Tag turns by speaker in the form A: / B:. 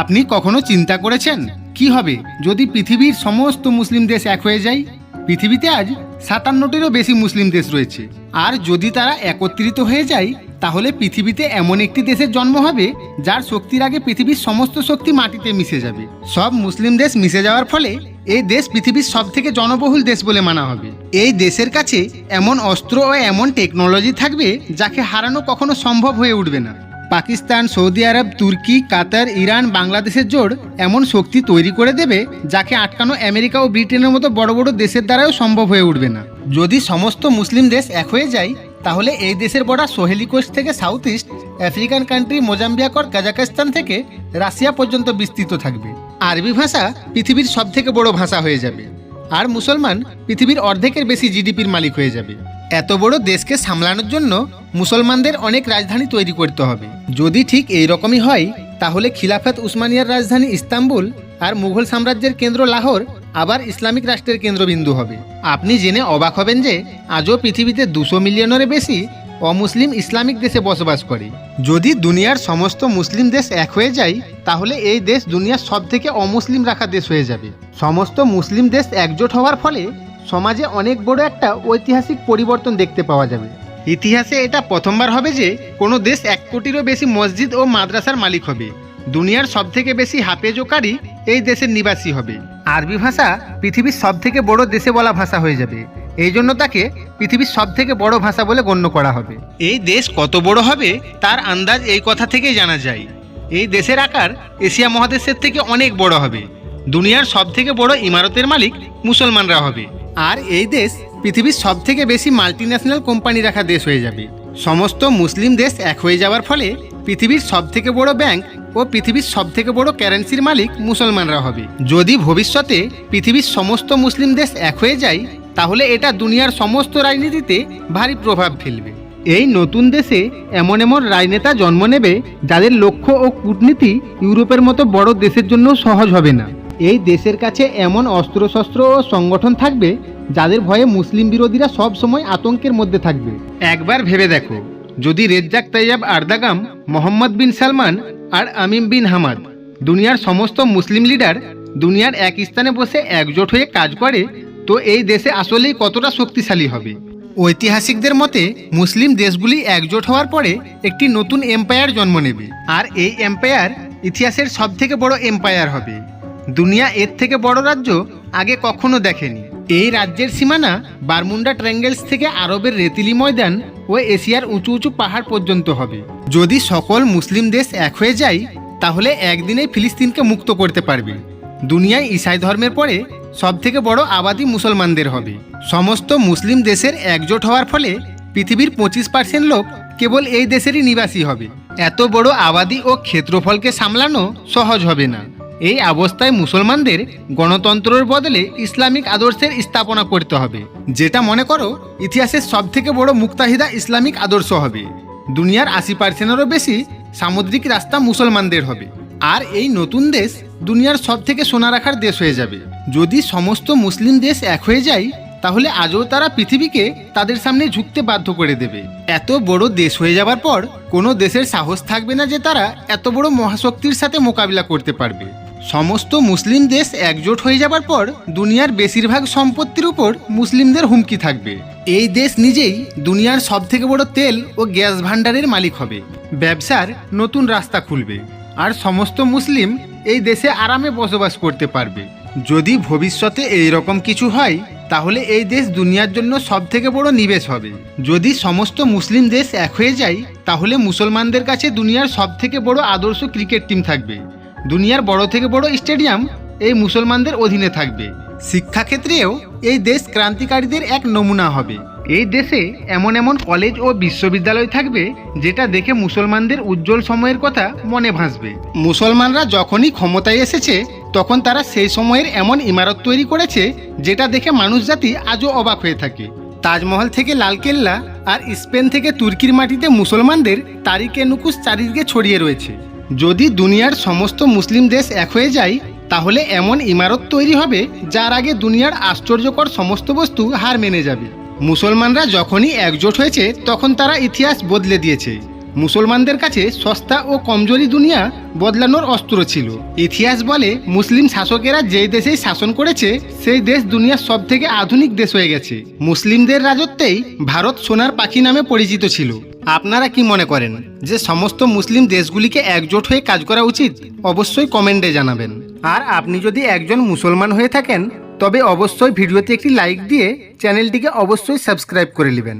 A: আপনি কখনো চিন্তা করেছেন কি হবে যদি পৃথিবীর সমস্ত মুসলিম দেশ এক হয়ে যায়? পৃথিবীতে আজ সাতান্নটিরও বেশি মুসলিম দেশ রয়েছে। আর যদি তারা একত্রিত হয়ে যায়, তাহলে পৃথিবীতে এমন একটি দেশের জন্ম হবে যার শক্তির আগে পৃথিবীর সমস্ত শক্তি মাটিতে মিশে যাবে। সব মুসলিম দেশ মিশে যাওয়ার ফলে এই দেশ পৃথিবীর সব থেকে জনবহুল দেশ বলে মানা হবে। এই দেশের কাছে এমন অস্ত্র ও এমন টেকনোলজি থাকবে যাকে হারানো কখনো সম্ভব হয়ে উঠবে না। পাকিস্তান, সৌদি আরব, তুর্কি, কাতার, ইরান, বাংলাদেশের জোড় এমন শক্তি তৈরি করে দেবে যাকে আটকানো আমেরিকা ও ব্রিটেনের মতো বড় বড় দেশের দ্বারাও সম্ভব হয়ে উঠবে না। যদি সমস্ত মুসলিম দেশ এক হয়ে যায়, তাহলে এই দেশের বর্ডার সোহেলি কোস্ট থেকে সাউথ ইস্ট, আফ্রিকান কান্ট্রি মোজাম্বিয়াকর কাজাকিস্তান থেকে রাশিয়া পর্যন্ত বিস্তৃত থাকবে। আরবি ভাষা পৃথিবীর সব থেকে বড় ভাষা হয়ে যাবে। আর মুসলমান পৃথিবীর অর্ধেকের বেশি জিডিপির মালিক হয়ে যাবে। এত বড় দেশকে সামলানোর জন্য মুসলমানদের অনেক রাজধানী তৈরি করতে হবে। যদি ঠিক এই রকমই হয়, তাহলে খিলাফত উসমানিয়ার রাজধানী ইস্তাম্বুল আর মুঘল সাম্রাজ্যের কেন্দ্র লাহোর আবার ইসলামিক রাষ্ট্রের কেন্দ্রবিন্দু হবে। আপনি জেনে অবাক হবেন যে, আজও পৃথিবীতে দুশো মিলিয়নের বেশি অমুসলিম ইসলামিক দেশে বসবাস করে। যদি দুনিয়ার সমস্ত মুসলিম দেশ এক হয়ে যায়, তাহলে এই দেশ দুনিয়ার সব থেকে অমুসলিম রাখা দেশ হয়ে যাবে। সমস্ত মুসলিম দেশ একজোট হওয়ার ফলে সমাজে অনেক বড় একটা ঐতিহাসিক পরিবর্তন দেখতে পাওয়া যাবে। ইতিহাসে এটা প্রথমবার হবে যে, কোনো দেশ এক কোটিরও বেশি মসজিদ ও মাদ্রাসার মালিক হবে। দুনিয়ার সব থেকে বেশি হাফেজ ও কারি এই দেশের নিবাসী হবে। আরবি ভাষা পৃথিবীর সব থেকে বড় দেশে বলা ভাষা হয়ে যাবে। এই জন্য তাকে পৃথিবীর সব থেকে বড় ভাষা বলে গণ্য করা হবে। এই দেশ কত বড় হবে, তার আন্দাজ এই কথা থেকেই জানা যায়। এই দেশের আকার এশিয়া মহাদেশের থেকে অনেক বড় হবে। দুনিয়ার সব থেকে বড় ইমারতের মালিক মুসলমানরা হবে। আর এই দেশ পৃথিবীর সব থেকে বেশি মাল্টি ন্যাশনাল কোম্পানি রাখা দেশ হয়ে যাবে। সমস্ত মুসলিম দেশ এক হয়ে যাওয়ার ফলে পৃথিবীর সব থেকে বড় ব্যাংক ও পৃথিবীর সব থেকে বড় কারেন্সির মালিক মুসলমানরা হবে। যদি ভবিষ্যতে পৃথিবীর সমস্ত মুসলিম দেশ এক হয়ে যায় তাহলে এটা দুনিয়ার সমস্ত রাজনীতিতে ভারী প্রভাব ফেলবে। এই নতুন দেশে এমন এমন রাজনেতা জন্ম নেবে যাদের লক্ষ্য ও কূটনীতি ইউরোপের মতো বড় দেশের জন্য সহজ হবে না। এই দেশের কাছে এমন অস্ত্রশস্ত্র ও সংগঠন থাকবে যাদের ভয়ে মুসলিম বিরোধীরা সব সময় আতঙ্কের মধ্যে থাকবে। একবার ভেবে দেখো, যদি Recep Tayyip Erdogan, Mohammed bin Salman আর আমিম বিন হামাদ দুনিয়ার সমস্ত মুসলিম লিডার দুনিয়ার এক স্থানে বসে একজোট হয়ে কাজ করে তো এই দেশে আসলেই কতটা শক্তিশালী হবে? ঐতিহাসিকদের মতে, মুসলিম দেশগুলি একজোট হওয়ার পরে একটি নতুন এম্পায়ার জন্ম নেবে। আর এই এম্পায়ার ইতিহাসের সব থেকে বড় এম্পায়ার হবে। দুনিয়া এর থেকে বড় রাজ্য আগে কখনো দেখেনি। এই রাজ্যের সীমানা বারমুন্ডা ট্র্যাঙ্গেলস থেকে আরবের রেতিলি ময়দান ও এশিয়ার উঁচু উঁচু পাহাড় পর্যন্ত হবে। যদি সকল মুসলিম দেশ এক হয়ে যায়, তাহলে একদিনেই ফিলিস্তিনকে মুক্ত করতে পারবে। দুনিয়ায় ঈসাই ধর্মের পরে সব থেকে বড় আবাদি মুসলমানদের হবে। সমস্ত মুসলিম দেশের একজোট হওয়ার ফলে পৃথিবীর পঁচিশ পার্সেন্ট লোক কেবল এই দেশেরই নিবাসী হবে। এত বড় আবাদি ও ক্ষেত্রফলকে সামলানো সহজ হবে না। এই অবস্থায় মুসলমানদের গণতন্ত্রের বদলে ইসলামিক আদর্শের স্থাপনা করতে হবে। যেটা মনে করো, ইতিহাসের সব থেকে বড় মুক্তাহিদা ইসলামিক আদর্শ হবে। দুনিয়ার আশি পার্সেন্টেরও বেশি সামুদ্রিক রাস্তা মুসলমানদের হবে। আর এই নতুন দেশ দুনিয়ার সব থেকে সোনা রাখার দেশ হয়ে যাবে। যদি সমস্ত মুসলিম দেশ এক হয়ে যায়, তাহলে আজও তারা পৃথিবীকে তাদের সামনে ঝুঁকতে বাধ্য করে দেবে। এত বড় দেশ হয়ে যাবার পর কোনো দেশের সাহস থাকবে না যে তারা এত বড় মহাশক্তির সাথে মোকাবিলা করতে পারবে। সমস্ত মুসলিম দেশ একজোট হয়ে যাবার পর দুনিয়ার বেশিরভাগ সম্পত্তির উপর মুসলিমদের হুমকি থাকবে। এই দেশ নিজেই দুনিয়ার সব থেকে বড় তেল ও গ্যাস ভাণ্ডারের মালিক হবে। ব্যবসার নতুন রাস্তা খুলবে। আর সমস্ত মুসলিম এই দেশে আরামে বসবাস করতে পারবে। যদি ভবিষ্যতে এই রকম কিছু হয়, তাহলে এই দেশ দুনিয়ার জন্য সব থেকে বড় নিবেশ হবে। যদি সমস্ত মুসলিম দেশ এক হয়ে যায়, তাহলে মুসলমানদের কাছে দুনিয়ার সব থেকে বড় আদর্শ ক্রিকেট টিম থাকবে। দুনিয়ার বড় থেকে বড় স্টেডিয়াম এই মুসলমানদের অধীনে থাকবে। শিক্ষাক্ষেত্রেও এই দেশ ক্রান্তিকারীদের এক নমুনা হবে। এই দেশে এমন এমন কলেজ ও বিশ্ববিদ্যালয় থাকবে যেটা দেখে মুসলমানদের উজ্জ্বল সময়ের কথা মনে ভাসবে। মুসলমানরা যখনই ক্ষমতায় এসেছে, তখন তারা সেই সময়ের এমন ইমারত তৈরি করেছে যেটা দেখে মানুষ জাতি আজও অবাক হয়ে থাকে। তাজমহল থেকে লালকেল্লা আর স্পেন থেকে তুর্কির মাটিতে মুসলমানদের তারিকে নুকুশ চারিদিকে ছড়িয়ে রয়েছে। যদি দুনিয়ার সমস্ত মুসলিম দেশ এক হয়ে যায়, তাহলে এমন ইমারত তৈরি হবে যার আগে দুনিয়ার আশ্চর্যকর সমস্ত বস্তু হার মেনে যাবে। মুসলমানরা যখনই একজোট হয়েছে, তখন তারা ইতিহাস বদলে দিয়েছে। মুসলমানদের কাছে সস্তা ও কমজোরি দুনিয়া বদলানোর অস্ত্র ছিল। ইতিহাস বলে, মুসলিম শাসকেরা যেই দেশেই শাসন করেছে, সেই দেশ দুনিয়ার সব থেকে আধুনিক দেশ হয়ে গেছে। মুসলিমদের রাজত্বেই ভারত সোনার পাখি নামে পরিচিত ছিল। আপনারা কি মনে করেন যে সমস্ত মুসলিম দেশগুলিকে একজোট হয়ে কাজ করা উচিত? অবশ্যই কমেন্টে জানাবেন। আর আপনি যদি একজন মুসলমান হয়ে থাকেন তবে অবশ্যই ভিডিওতে একটি লাইক দিয়ে চ্যানেলটিকে অবশ্যই সাবস্ক্রাইব করে নেবেন।